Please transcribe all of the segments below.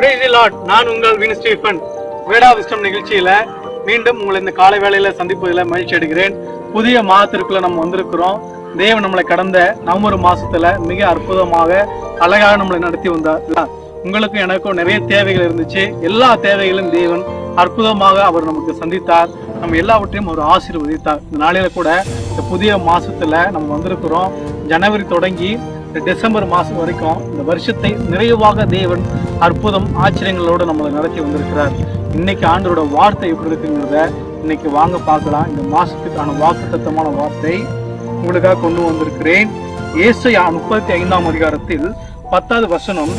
Lord நான் உங்கள் win Stephen வேடா விஸ்டம் நிகழ்ச்சியில மீண்டும் உங்களை இந்த காலை வேளையில சந்திப்பதில் மகிழ்ச்சி அடைகிறேன். புதிய மாதத்திற்குள்ள நம்ம வந்திருக்கிறோம். தேவன் நம்மளை கடந்த நவம்பர் மாசத்துல மிக அற்புதமாக அழகாக நம்மளை நடத்தி வந்தார். உங்களுக்கும் எனக்கும் நிறைய தேவைகள் இருந்துச்சு. எல்லா தேவைகளும் தேவன் அற்புதமாக அவர் நமக்கு சந்தித்தார். நம்ம எல்லாவற்றையும் அவர் ஆசீர்வதித்தார். இந்த நாளையில கூட இந்த புதிய மாசத்துல நம்ம வந்திருக்கிறோம். ஜனவரி தொடங்கி டிசம்பர் மாசம் வரைக்கும் இந்த வருஷத்தை நிறைவாக தேவன் அற்புதம் ஆச்சரியங்களோடு நம்மளை நடத்தி வந்திருக்கிறார். இன்னைக்கு ஆண்டோட வார்த்தை எப்படி இருக்குங்கிறத இன்னைக்கு வாங்க பார்க்கலாம். இந்த மாசத்துக்கான வாக்குத்தத்தமான வார்த்தை உங்களுக்காக கொண்டு வந்திருக்கிறேன். ஏசையா முப்பத்தி ஐந்தாம் அதிகாரத்தில் பத்தாவது வசனம்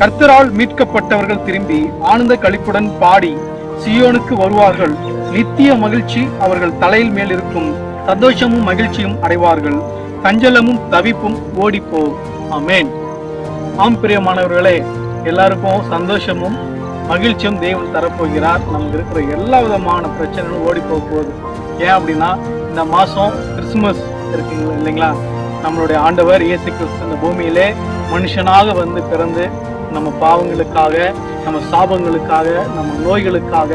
கர்த்தரால் மீட்கப்பட்டவர்கள் திரும்பி ஆனந்த கழிப்புடன் பாடி சியோனுக்கு வருவார்கள். நித்திய மகிழ்ச்சி அவர்கள் தலையில் மேல் இருக்கும். சந்தோஷமும் மகிழ்ச்சியும் அடைவார்கள். தஞ்சலமும் தவிப்பும் ஓடிப்போ அமேன் ஆம் பிரியமானவர்களே எல்லாருக்கும் சந்தோஷமும் மகிழ்ச்சியும் தெய்வம் தரப்போகிறார். நமக்கு இருக்கிற எல்லா விதமான பிரச்சனைகளும் ஓடி போக போகுது. ஏன் அப்படின்னா இந்த மாதம் கிறிஸ்துமஸ் இருக்குங்க இல்லைங்களா? நம்மளுடைய ஆண்டவர் இயேசு கிறிஸ்து இந்த பூமியிலே மனுஷனாக வந்து பிறந்து நம்ம பாவங்களுக்காக நம்ம சாபங்களுக்காக நம்ம நோய்களுக்காக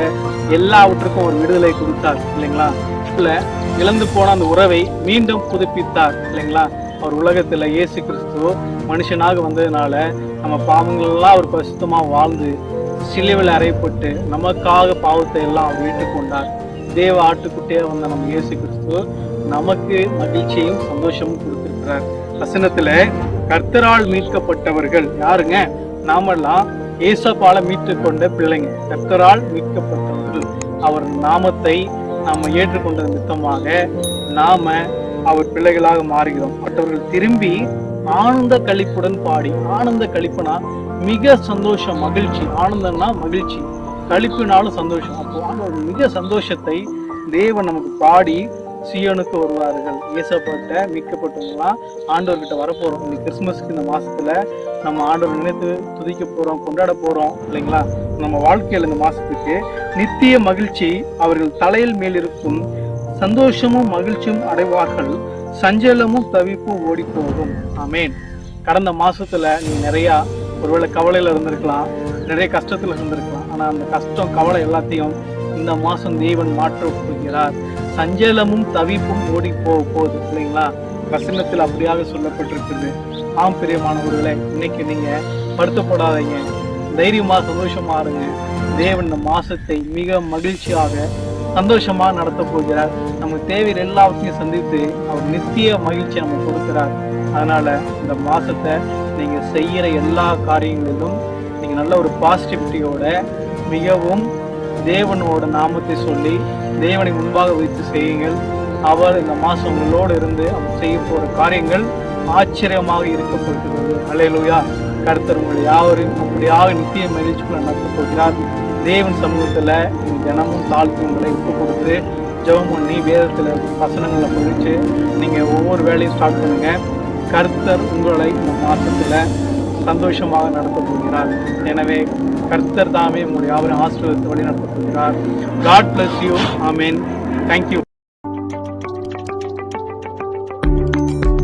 எல்லாவற்றுக்கும் ஒரு விடுதலை கொடுத்தார் இல்லைங்களா? இல்லை இழந்து போன அந்த உறவை மீண்டும் புதுப்பித்தார் இல்லைங்களா? அவர் உலகத்தில் இயேசு கிறிஸ்து மனுஷனாக வந்ததுனால நம்ம பாவங்கள்லாம் அவர் பிரசுத்தமாக வாழ்ந்து சிலுவில் அறையப்பட்டு நமக்காக பாவத்தை எல்லாம் அவர் ஏற்றுக்கொண்டார். தேவ ஆட்டுக்குட்டியாக வந்த நம்ம இயேசு கிறிஸ்து நமக்கு மகிழ்ச்சியும் சந்தோஷமும் கொடுத்திருக்கிறார். வசனத்தில் கர்த்தரால் மீட்கப்பட்டவர்கள் யாருங்க? நாமெல்லாம் இயேசப்பால மீட்டு கொண்ட பிள்ளைங்க. கர்த்தரால் மீட்கப்பட்டவர்கள். அவர் நாமத்தை நாம ஏற்றுக்கொண்ட நிமித்தமாக நாம அவர் பிள்ளைகளாக மாறுகிறோம். மற்றவர்கள் திரும்பி ஆனந்த கழிப்புடன் பாடி ஆனந்த கழிப்புனா மிக சந்தோஷம் மகிழ்ச்சி. ஆனந்தம்னா மகிழ்ச்சி. கழிப்புனாலும் சந்தோஷம். அப்போ ஆண்டவர் மிக சந்தோஷத்தை தேவன் நமக்கு பாடி சியோனுக்கு வருவார்கள். ஏசப்பட்ட மீட்கப்பட்டவங்களாம் ஆண்டவர்கிட்ட வரப்போறோம். இந்த கிறிஸ்துமஸ்க்கு இந்த மாசத்துல நம்ம ஆண்டவர் நினைத்து துதிக்க போறோம் கொண்டாட போறோம் இல்லைங்களா? நம்ம வாழ்க்கையில் இந்த மாசத்துக்கு நித்திய மகிழ்ச்சி அவர்கள் தலையில் மேல் இருக்கும் சந்தோஷமும் மகிழ்ச்சியும் அடைவார்கள். சஞ்சலமும் தவிப்பும் ஓடி போகும் ஆமேன். கடந்த மாசத்துல நீ நிறைய ஒருவேளை கவலையில இருந்திருக்கலாம். நிறைய கஷ்டத்துல இருந்திருக்கலாம். ஆனா அந்த கஷ்டம் கவலை எல்லாத்தையும் இந்த மாசம் தேவன் மாற்ற போகிறார். சஞ்சலமும் தவிப்பும் ஓடி போக போகுது. இல்லைங்களா வசனத்தில் அப்படியாக சொல்லப்பட்டிருக்குது. ஆம் பிரியமானவர்களை இன்னைக்கு நீங்க வருத்தப்படாதீங்க. தைரியமாக சந்தோஷமா இருங்க. தேவன் இந்த மாசத்தை மிக மகிழ்ச்சியாக சந்தோஷமா நடத்த போகிறார். நமக்கு தேவையில் எல்லாவற்றையும் சந்தித்து அவர் நித்திய மகிழ்ச்சி நமக்கு கொடுக்கிறார். அதனால இந்த மாசத்தை நீங்க செய்யற எல்லா காரியங்களிலும் நீங்க நல்ல ஒரு பாசிட்டிவிட்டியோட மிகவும் தேவனோட நாமத்தை சொல்லி தேவனை முன்பாக வைத்து செய்யுங்கள். அவர் இந்த மாசம் உங்களோடு இருந்து அவர் செய்ய போற காரியங்கள் ஆச்சரியமாக இருக்கப்பட்டிருக்கிறது அலையலுயா கருத்தர் உங்களை யாவரையும் அப்படியாக நித்திய மகிழ்ச்சிக்குள்ள நடத்தப் போகிறார். தேவன் சமூகத்துல தினமும் தாழ்த்துங்களை உங்களை விட்டு கொடுத்து ஜெபம் பண்ணி வேதத்துல வசனங்களை படிச்சு நீங்க ஒவ்வொரு வேலையும் ஸ்டார்ட் பண்ணுங்க. கர்த்தர் உங்களை இந்த மாசத்துல சந்தோஷமாக நடத்த போகிறார். எனவே கர்த்தர் தாமே உங்களுடைய யாவரையும் ஆசீர்வாதத்தை வழி நடத்த போகிறார். God bless you amen thank you